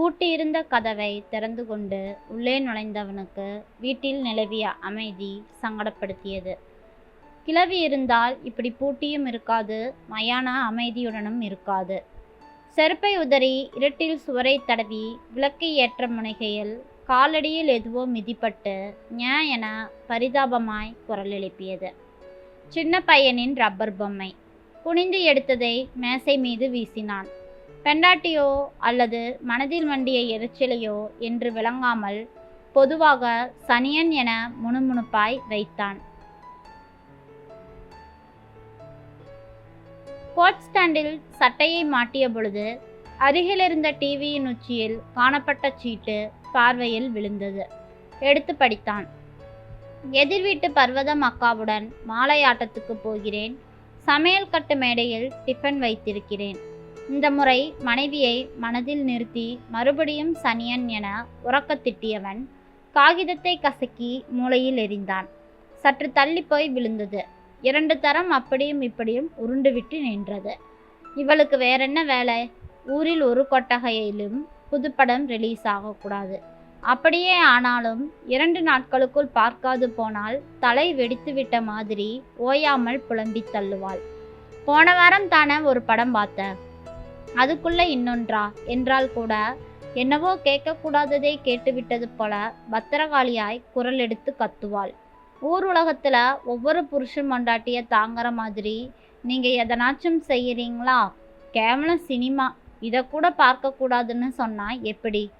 பூட்டியிருந்த கதவை திறந்து கொண்டு உள்ளே நுழைந்தவனுக்கு வீட்டில் நிலவிய அமைதி சங்கடப்படுத்தியது. கிளவி இருந்தால் இப்படி பூட்டியும் இருக்காது மயான அமைதியுடனும் இருக்காது. செருப்பை உதறி இருட்டில் சுவரை தடவி விளக்கை ஏற்ற முனைகையில் காலடியில் எதுவோ மிதிப்பட்டு ஞா என பரிதாபமாய் குரல் எழுப்பியது. சின்ன பையனின் ரப்பர் பொம்மை. குனிந்து எடுத்ததை மேசை மீது வீசினான். பெண்டாட்டியோ அல்லது மனதில் வண்டிய எரிச்சலையோ என்று விளங்காமல் பொதுவாக சனியன் என முணுமுணுப்பாய் வைத்தான். கோட் ஸ்டாண்டில் சட்டையை மாட்டிய பொழுது அருகிலிருந்த டிவியின் உச்சியில் காணப்பட்ட சீட்டு பார்வையில் விழுந்தது. எடுத்து படித்தான். எதிர் வீட்டு பர்வதம் அக்காவுடன் மாலை ஆட்டத்துக்கு போகிறேன். சமையல் கட்டு மேடையில் டிஃபன் வைத்திருக்கிறேன். இந்த முறை மனைவியை மனதில் நிறுத்தி மறுபடியும் சனியன் என உறக்க திட்டியவன் காகிதத்தை கசக்கி மூலையில் எறிந்தான். சற்று தள்ளி போய் விழுந்தது. இரண்டு தரம் அப்படியும் இப்படியும் உருண்டுவிட்டு நின்றது. இவளுக்கு வேறென்ன வேலை? ஊரில் ஒரு கொட்டகையிலும் புதுப்படம் ரிலீஸ் ஆகக்கூடாது. அப்படியே ஆனாலும் இரண்டு நாட்களுக்குள் பார்க்காது போனால் தலை வெடித்துவிட்ட மாதிரி ஓயாமல் புலம்பி தள்ளுவாள். போன வாரம் தானே ஒரு படம் பார்த்தேன். அதுக்குள்ள இன்னொன்றா? என்றால் கூட. என்னவோ கேட்கக்கூடாததை கேட்டுவிட்டது போல பத்திரகாளியாய் குரல் எடுத்து கத்துவாள். ஊர் உலகத்தில் ஒவ்வொரு புருஷன் மண்டாட்டிய தாங்குற மாதிரி நீங்கள் எதனாச்சும் செய்கிறீங்களா கேவலம் சினிமா. இதை கூட பார்க்கக்கூடாதுன்னு சொன்னால் எப்படி?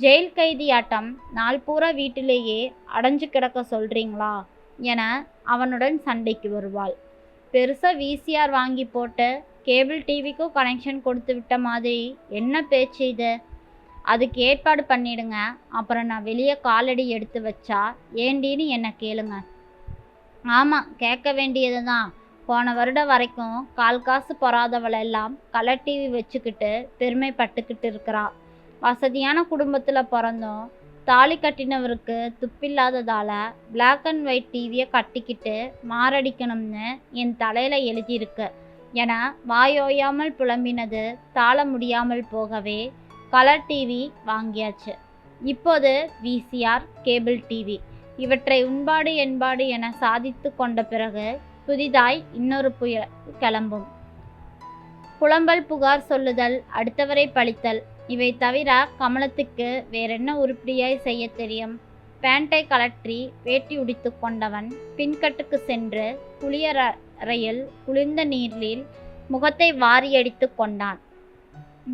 ஜெயில் கைதியாட்டம் நாள் பூரா வீட்டிலேயே அடைஞ்சு கிடக்க சொல்கிறீங்களா என அவனுடன் சண்டைக்கு வருவாள். பெருசாக விசிஆர் வாங்கி போட்டு கேபிள் டிவிக்கும் கனெக்ஷன் கொடுத்து விட்ட மாதிரி என்ன பேச்சு இது? அதுக்கு ஏற்பாடு பண்ணிடுங்க. அப்புறம் நான் வெளியே காலடி எடுத்து வச்சா ஏண்டின்னு என்னை கேளுங்க. ஆமாம் கேட்க வேண்டியது தான் போன வருடம் வரைக்கும் கால் காசு பொறாதவளெல்லாம் கலர் டிவி வச்சுக்கிட்டு பெருமைப்பட்டுக்கிட்டு இருக்கிறா. வசதியான குடும்பத்தில் பிறந்தோம் தாலி கட்டினவருக்கு துப்பில்லாததால் பிளாக் அண்ட் ஒயிட் டிவியை கட்டிக்கிட்டு மாரடிக்கணும்னு என் தலையில் எழுதியிருக்கு. என வாயோயாமல் புலம்பினது தாள முடியாமல் போகவே கலர் டிவி வாங்கியாச்சு. இப்போது விசிஆர் கேபிள் டிவி இவற்றை உண்பாடு என்பாடு என சாதித்து கொண்ட பிறகு புதிதாய் இன்னொரு புயல் கிளம்பும். புலம்பல் புகார் சொல்லுதல் அடுத்தவரை பழித்தல் இவை தவிர கமலத்துக்கு வேறென்ன உருப்படியாய் செய்ய தெரியும்? பேண்டை கலற்றி வேட்டி உடித்து கொண்டவன் பின்கட்டுக்கு சென்று அறையில் குளிர்ந்த நீரில் முகத்தை வாரியடித்து கொண்டான்.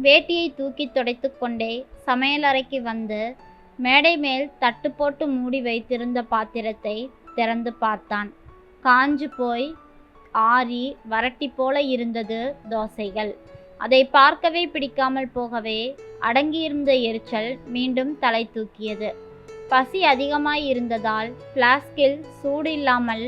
வேட்டியை தூக்கி துடைத்து கொண்டே சமையலறைக்கு வந்து மேடை மேல் தட்டு போட்டு மூடி வைத்திருந்த பாத்திரத்தை திறந்து பார்த்தான். காஞ்சு போய் ஆறி வரட்டி போல இருந்தது தோசைகள். அதை பார்க்கவே பிடிக்காமல் போகவே அடங்கியிருந்த எரிச்சல் மீண்டும் தலை தூக்கியது. பசி அதிகமாய் இருந்ததால் பிளாஸ்கில் சூடு இல்லாமல்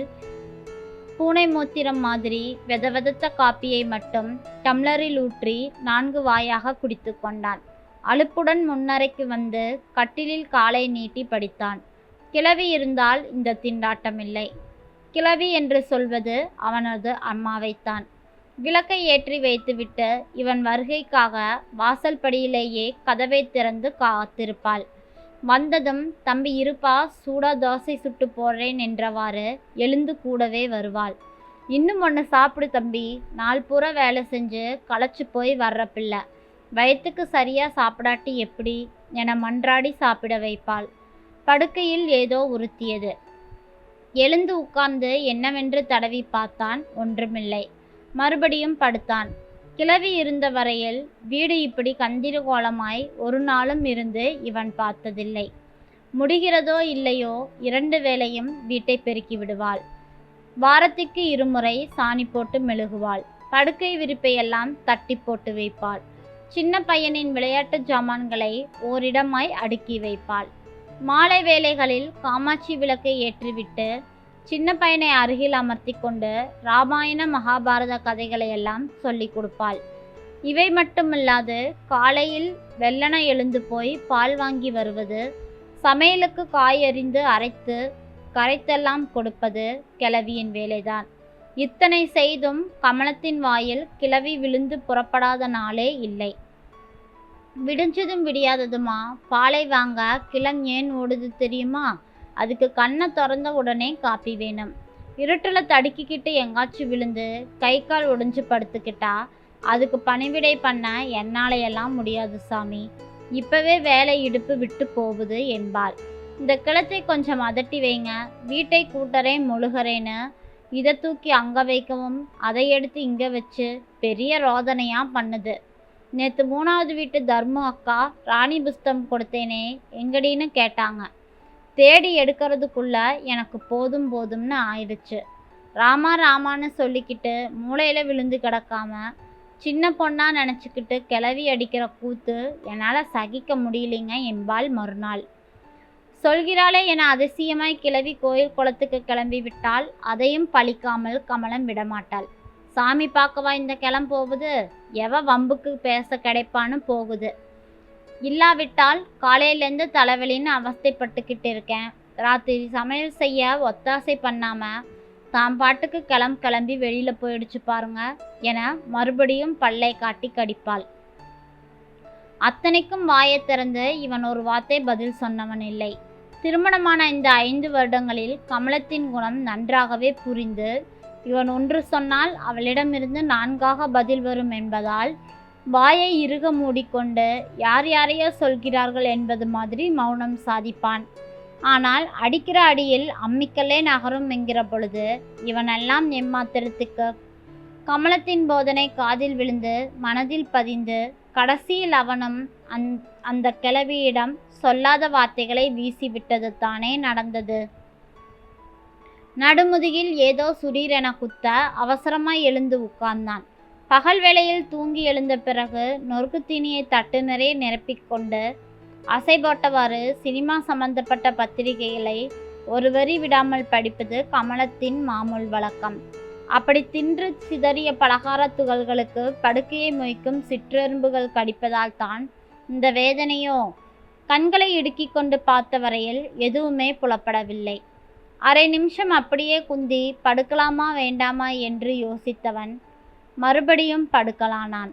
பூனை மூத்திரம் மாதிரி வெதவெதத்த காப்பியை மட்டும் டம்ளரில் ஊற்றி நான்கு வாயாக குடித்து கொண்டான். அலுப்புடன் முன்னறைக்கு வந்து கட்டிலில் காலை நீட்டி படித்தான். கிளவி இருந்தால் இந்த திண்டாட்டமில்லை. கிளவி என்று சொல்வது அவனது அம்மாவைத்தான். விளக்கை ஏற்றி வைத்துவிட்டு இவன் வருகைக்காக வாசல் படியிலேயே கதவை திறந்து காத்திருப்பாள். வந்ததும் தம்பி இருப்பா சூடா தோசை சுட்டு போடுறேன் என்றவாறு எழுந்து கூடவே வருவாள். இன்னும் ஒன்று சாப்பிடு தம்பி. நாள் பூரா வேலை செஞ்சு களைச்சி போய் வர்ற பிள்ளை. சரியாக சாப்பிடாட்டி எப்படி? என மன்றாடி சாப்பிட வைப்பாள். படுக்கையில் ஏதோ உறுத்தியது. எழுந்து உட்கார்ந்து என்னவென்று தடவி பார்த்தான் ஒன்றுமில்லை. மறுபடியும் படுத்தான். கிளவி இருந்த வரையில் வீடு இப்படி கந்திரகோலமாய் ஒரு நாளும் இருந்து இவன் பார்த்ததில்லை. முடிகிறதோ இல்லையோ இரண்டு வேளையும் வீட்டை பெருக்கி விடுவாள். வாரத்துக்கு இருமுறை சாணி போட்டு மெழுகுவாள். படுக்கை விரிப்பையெல்லாம் தட்டி போட்டு வைப்பாள். சின்ன பையனின் விளையாட்டு ஜாமான்களை ஓரிடமாய் அடுக்கி வைப்பாள். மாலை வேளைகளில் காமாட்சி விளக்கை ஏற்றிவிட்டு சின்ன பையனை அருகில் அமர்த்தி கொண்டு ராமாயண மகாபாரத கதைகளை எல்லாம் சொல்லி கொடுப்பாள். இவை மட்டுமில்லாது காலையில் வெள்ளன எழுந்து போய் பால் வாங்கி வருவது சமையலுக்கு காய் அறிந்து அரைத்து கரைத்தெல்லாம் கொடுப்பது கிளவியின் வேலைதான். இத்தனை செய்தும் கமலத்தின் வாயில் கிளவி விழுந்து புறப்படாத நாளே இல்லை. விடிஞ்சதும் விடியாததுமா? பாலை வாங்க கிளம் ஏன் ஓடுது தெரியுமா? அதுக்கு கண்ணை திறந்த உடனே காப்பி வேணும். இருட்டில் தடுக்கிக்கிட்டு எங்காச்சும் விழுந்து கை கால் ஒடிஞ்சு படுத்துக்கிட்டா அதுக்கு பணிவிடை பண்ண என்னாலையெல்லாம் முடியாது சாமி. இப்போவே வேலை இடுப்பு விட்டு போகுது என்பாள். இந்த கிளத்தை கொஞ்சம் அதட்டி வைங்க வீட்டை கூட்டறேன் முழுகிறேன்னு. இதை தூக்கி அங்கே வைக்கவும் அதை எடுத்து இங்கே வச்சு பெரிய ரோதனையாக பண்ணுது. நேற்று மூணாவது வீட்டு தர்மு அக்கா ராணி புஸ்தம் கொடுத்தேனே எங்கடின்னு கேட்டாங்க. தேடி எடுக்கிறதுக்குள்ள எனக்கு போதும் போதும்னு ஆயிடுச்சு. ராமா ராமான்னு சொல்லிக்கிட்டு மூளையில் விழுந்து கிடக்காம சின்ன பொண்ணாக நினச்சிக்கிட்டு கிளவி அடிக்கிற கூத்து என்னால் சகிக்க முடியலைங்க என்பாள் மறுநாள். சொல்கிறாளே என அதிசயமாய் கிளவி கோயில் குளத்துக்கு கிளம்பி விட்டால் அதையும் பழிக்காமல் கமலம் விடமாட்டாள். சாமி பார்க்கவா இந்த கிளம் போகுது? எவ வம்புக்கு பேச கிடைப்பான்னு போகுது. இல்லாவிட்டால் காலையிலேருந்து தலைவலின்னு அவஸ்தைப்பட்டுக்கிட்டு இருக்கேன் ராத்திரி சமையல் செய்ய ஒத்தாசை பண்ணாமல் தாம் பாட்டுக்கு கிளம் கிளம்பி வெளியில் போயிடுச்சு பாருங்க என மறுபடியும் பல்லை காட்டி கடிப்பாள். அத்தனைக்கும் வாயை திறந்து இவன் ஒரு வார்த்தை பதில் சொன்னவன் இல்லை. திருமணமான இந்த ஐந்து வருடங்களில் கமலத்தின் குணம் நன்றாகவே புரிந்து இவன் ஒன்று சொன்னால் அவளிடமிருந்து நான்காக பதில் வரும் என்பதால் வாயை இறுக மூடிக்கொண்டு யார் யாரையோ சொல்கிறார்கள் என்பது மாதிரி மௌனம் சாதிப்பான். ஆனால் அடிக்கிற அடியில் அம்மிக்கல்லே நகரும் என்கிற பொழுது இவனெல்லாம் எம்மாத்திரத்துக்கு கமலத்தின் போதனை காதில் விழுந்து மனதில் பதிந்து கடைசியில் அவனும் அந் அந்த கிளவியிடம் சொல்லாத வார்த்தைகளை வீசிவிட்டது தானே நடந்தது. நடுமுதுகில் ஏதோ சுடீரென குத்த அவசரமாய் எழுந்து உட்கார்ந்தான். பகல் வேளையில் தூங்கி எழுந்த பிறகு நொறுக்கு தீனியை தட்டு நிறைய நிரப்பிக்கொண்டு அசை போட்டவாறு சினிமா சம்பந்தப்பட்ட பத்திரிகைகளை ஒரு வரி விடாமல் படிப்பது கமலத்தின் மாமூல் வழக்கம். அப்படி தின்று சிதறிய பலகார துகள்களுக்கு படுக்கையை மொய்க்கும் சிற்றெரும்புகள் கடிப்பதால் தான் இந்த வேதனையோ? கண்களை இடுக்கி கொண்டு பார்த்த வரையில் எதுவுமே புலப்படவில்லை. அரை நிமிஷம் அப்படியே குந்தி படுக்கலாமா வேண்டாமா? என்று யோசித்தவன் மறுபடியும் படுக்கலானான்.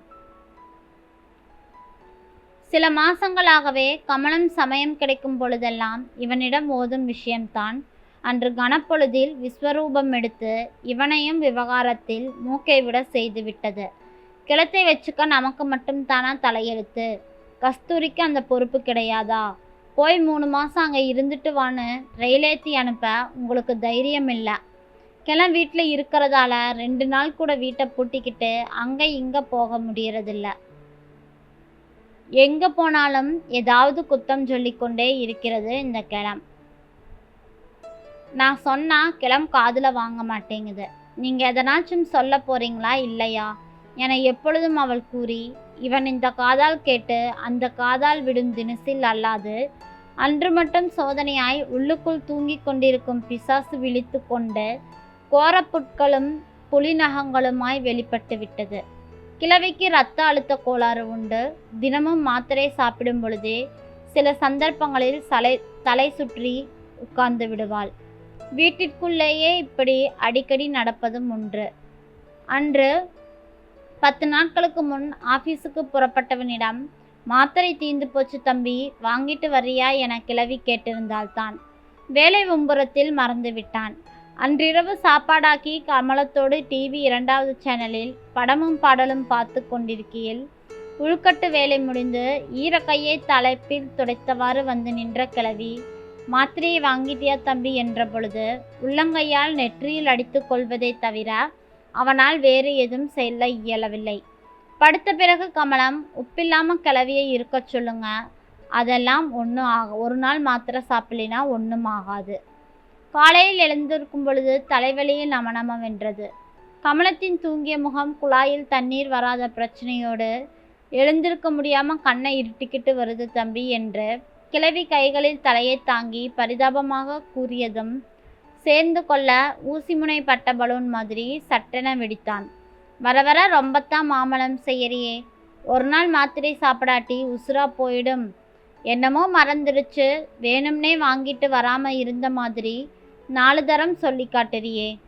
சில மாசங்களாகவே கமலம் சமயம் கிடைக்கும் பொழுதெல்லாம் இவனிடம் ஓதும் விஷயம்தான். அன்று கனப்பொழுதில் விஸ்வரூபம் எடுத்து இவனையும் விவகாரத்தில் மூக்கை விட செய்துவிட்டது கிளத்தை வச்சுக்க நமக்கு மட்டும் தானா தலையெழுத்து? கஸ்தூரிக்கு அந்த பொறுப்பு கிடையாதா? போய் மூணு மாதம் அங்கே இருந்துட்டு வான்னு ரயிலேத்தி அனுப்ப உங்களுக்கு தைரியம் இல்லை கிளம் வீட்டில் இருக்கிறதால ரெண்டு நாள் கூட வீட்டை பூட்டிக்கிட்டு அங்கே இங்கே போக முடியறதில்ல. எங்கே போனாலும் ஏதாவது குத்தம் சொல்லிக்கொண்டே இருக்கிறது இந்த கிளம். நான் சொன்னால் கிளம் காதில் வாங்க மாட்டேங்குது. நீங்கள் எதனாச்சும் சொல்ல போகிறீங்களா இல்லையா? என எப்பொழுதும் அவள் கூறி இவன் இந்த காதால் கேட்டு அந்த காதால் விடும் தினசில் அல்லாது அன்று மட்டும் சோதனையாய் உள்ளுக்குள் தூங்கிக் கொண்டிருக்கும் பிசாசு விழித்து கொண்டு கோரப்புட்களும் புலிநகங்களுமாய் வெளிப்பட்டு விட்டது கிழவிக்கு இரத்த அழுத்த கோளாறு உண்டு. தினமும் மாத்திரை சாப்பிடும் பொழுதே சில சந்தர்ப்பங்களில் சலை தலை சுற்றி உட்கார்ந்து விடுவாள். வீட்டிற்குள்ளேயே இப்படி அடிக்கடி நடப்பதும் உண்டு. அன்று பத்து நாட்களுக்கு முன் ஆபீஸுக்கு புறப்பட்டவனிடம் மாத்திரை தீந்து போச்சு தம்பி வாங்கிட்டு வரியா? என கிளவி கேட்டிருந்தால்தான் வேலை உம்புறத்தில் மறந்து விட்டான் அன்றிரவு சாப்பாடாக்கி கமலத்தோடு டிவி இரண்டாவது சேனலில் படமும் பாடலும் பார்த்து கொண்டிருக்கையில் உள்கட்டு வேலை முடிந்து ஈரக்கையை தலைப்பில் துடைத்தவாறு வந்து நின்ற கிழவி மாத்திரையை வாங்கிட்டியா தம்பி? என்ற பொழுது உள்ளங்கையால் நெற்றியில் அடித்துக் கொள்வதை தவிர அவனால் வேறு எதுவும் செய்ய இயலவில்லை. படுத்த பிறகு கமலம் உப்பில்லாம கிளவியை இருக்கச் சொல்லுங்க. அதெல்லாம் ஒன்றும் ஆக ஒரு நாள் மாத்திரை சாப்பிடலினா ஒன்றும் ஆகாது. காலையில் எழுந்திருக்கும் பொழுது தலைவலியில் நமனம வென்றது. கமலத்தின் தூங்கிய முகம் குழாயில் தண்ணீர் வராத பிரச்சனையோடு எழுந்திருக்க முடியாமல் கண்ணை இருட்டிக்கிட்டு வருது தம்பி என்று கிழவி கைகளில் தலையை தாங்கி பரிதாபமாக கூறியதும் சேர்ந்து கொள்ள ஊசி முனை பட்ட பலூன் மாதிரி சட்டென வெடித்தான். வர வர ரொம்பத்தான் மாமலம் செய்யறியே. ஒரு நாள் மாத்திரை சாப்பிடாட்டி உசுரா போயிடும். என்னமோ மறந்துடுச்சு வேணும்னே வாங்கிட்டு வராமல் இருந்த மாதிரி நாலு தரம் சொல்லி காட்டுறியே.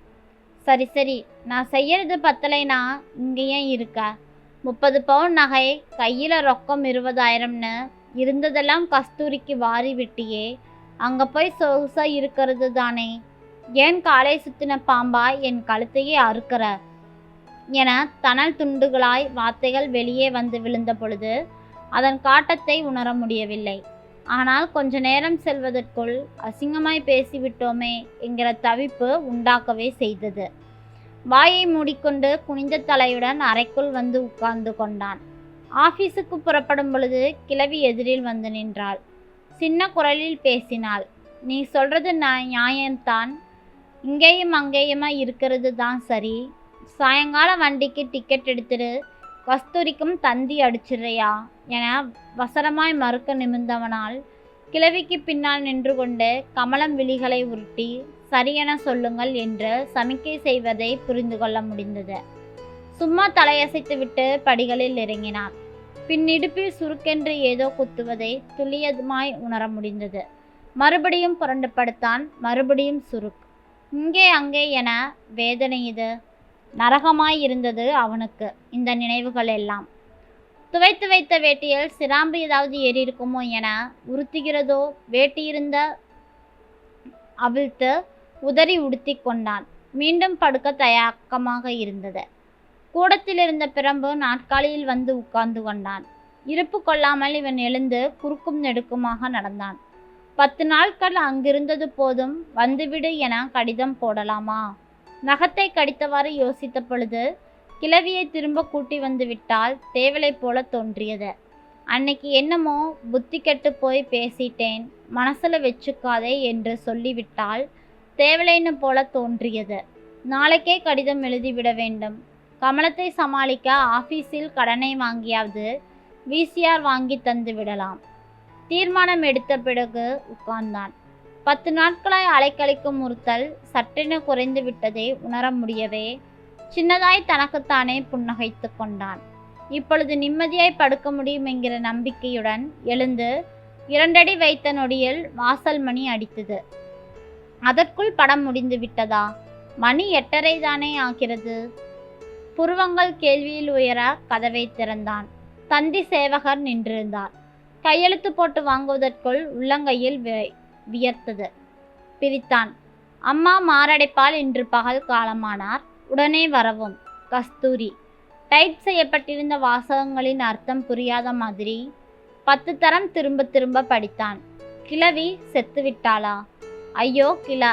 சரி சரி நான் செய்யறது பத்தலைனா இங்கே ஏன் இருக்க? முப்பது பவுன் நகை கையில் ரொக்கம் இருபதாயிரம்னு இருந்ததெல்லாம் கஸ்தூரிக்கு வாரி விட்டியே. அங்கே போய் சொகுசாக இருக்கிறது தானே. ஏன் காலை சுத்தின பாம்பா என் கழுத்தையே அறுக்கிற? என தணல் துண்டுகளாய் வார்த்தைகள் வெளியே வந்து விழுந்த பொழுது அதன் காட்டத்தை உணர முடியவில்லை. ஆனால் கொஞ்ச நேரம் செல்வதற்குள் அசிங்கமாய் பேசிவிட்டோமே என்கிற தவிப்பு உண்டாக்கவே செய்தது. வாயை மூடிக்கொண்டு குனிந்த தலையுடன் அறைக்குள் வந்து உட்கார்ந்து கொண்டான். ஆபீஸுக்கு புறப்படும் பொழுது கிழவி எதிரில் வந்து நின்றாள். சின்ன குரலில் பேசினாள். நீ சொல்றது நான் நியாயம்தான். இங்கேயும் அங்கேயுமா இருக்கிறது தான் சரி. சாயங்கால வண்டிக்கு டிக்கெட் எடுத்துடு கஸ்தூரிக்கும் தந்தி அடிச்சிடுறியா? என வசரமாய் மறுக்க நிமிர்ந்தவனால் கிழவிக்கு பின்னால் நின்று கொண்டு கமலம் விழிகளை உருட்டி சரியென சொல்லுங்கள் என்று சமிக்கை செய்வதை புரிந்து கொள்ள முடிந்தது. சும்மா தலையசைத்துவிட்டு படிகளில் இறங்கினான். பின் இடுப்பில் சுருக்கென்று ஏதோ குத்துவதை துல்லியமாய் உணர முடிந்தது. மறுபடியும் புரண்டு படுத்தான் மறுபடியும் சுருக். இங்கே அங்கே என வேதனை இது. நரகமாய் இருந்தது அவனுக்கு. இந்த நினைவுகள் எல்லாம் துவைத்து வைத்த வேட்டியில் சிராம்பு ஏதாவது ஏறி இருக்குமோ என உறுத்துகிறதோ வேட்டியிருந்த அவிழ்த்து உதறி உடுத்தி கொண்டான். மீண்டும் படுக்க தயக்கமாக இருந்தது. கூடத்தில் இருந்த பிரம்பு நாற்காலியில் வந்து உட்கார்ந்து கொண்டான். இருப்பு கொள்ளாமல் இவன் எழுந்து குறுக்கும் நெடுக்குமாக நடந்தான். பத்து நாட்கள் அங்கிருந்தது போதும் வந்துவிடு என கடிதம் போடலாமா? நகத்தை கடித்தவாறு யோசித்த பொழுது கிழவியை திரும்ப கூட்டி வந்து விட்டால் தேவலை போல தோன்றியது. அன்னைக்கு என்னமோ புத்தி கெட்டு போய் பேசிட்டேன் மனசில் வச்சுக்காதே என்று சொல்லிவிட்டால் தேவலைன்னு போல தோன்றியது. நாளைக்கே கடிதம் எழுதிவிட வேண்டும். கமலத்தை சமாளிக்க ஆஃபீஸில் கடனை வாங்கியாவது விசிஆர் வாங்கி தந்து விடலாம். தீர்மானம் எடுத்த பிறகு உட்கார்ந்தான். பத்து நாட்களாய் அலைக்கழிக்கும் முறுத்தல் சட்டென குறைந்து விட்டதை உணர முடியவே சின்னதாய் தனக்குத்தானே புன்னகைத்து கொண்டான். இப்பொழுது நிம்மதியாய் படுக்க முடியும் என்கிற நம்பிக்கையுடன் எழுந்து இரண்டடி வைத்த நொடியில் வாசல் மணி அடித்தது. அதற்குள் படம் முடிந்து விட்டதா? மணி எட்டரை தானே ஆகிறது? புருவங்கள் கேள்வியில் உயர கதவை திறந்தான். தந்தி சேவகர் நின்றிருந்தார். கையெழுத்து போட்டு வாங்குவதற்குள் உள்ளங்கையில் வியர்த்தது. பிரித்தான். அம்மா மாரடைப்பால் இன்று பகல் காலமானார். உடனே வரவும். கஸ்தூரி. டைப் செய்யப்பட்டிருந்த வாசகங்களின் அர்த்தம் புரியாத மாதிரி பத்து தரம் திரும்ப திரும்ப படித்தான். கிழவி செத்துவிட்டாளா? ஐயோ கிள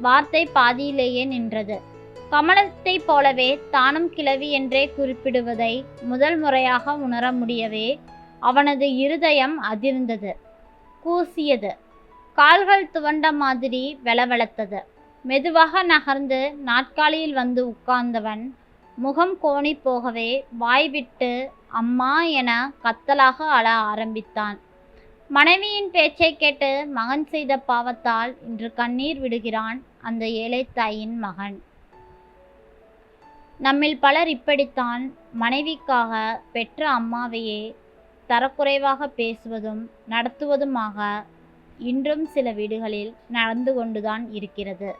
வார்த்தை பாதியிலேயே நின்றது. கமலத்தை போலவே தானும் கிழவி என்றே குறிப்பிடுவதை முதல் முறையாக உணர முடியவே அவனது இருதயம் அதிர்ந்தது. கூசியது. கால்கள் துவண்ட மாதிரி வெலவெலத்தது மெதுவாக நகர்ந்து நாற்காலியில் வந்து உட்கார்ந்தவன் முகம் கோணி போகவே வாய்விட்டு அம்மா என கத்தலாக அழ ஆரம்பித்தான். மனைவியின் பேச்சை கேட்டு மகன் செய்த பாவத்தால் இன்று கண்ணீர் விடுகிறான் அந்த ஏழை தாயின் மகன். நம்மில் பலர் இப்படித்தான் மனைவிக்காக பெற்ற அம்மாவையே தரக்குறைவாக பேசுவதும் நடத்துவதுமாக இன்றும் சில வீடுகளில் நடந்து கொண்டுதான் இருக்கிறது.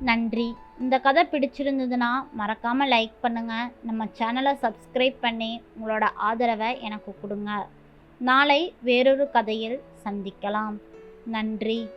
நன்றி. இந்த கதை பிடிச்சிருந்ததுன்னா மறக்காமல் லைக் பண்ணுங்கள் நம்ம சேனலை சப்ஸ்கிரைப் பண்ணி உங்களோட ஆதரவை எனக்கு கொடுங்க. நாளை வேறொரு கதையில் சந்திக்கலாம். நன்றி.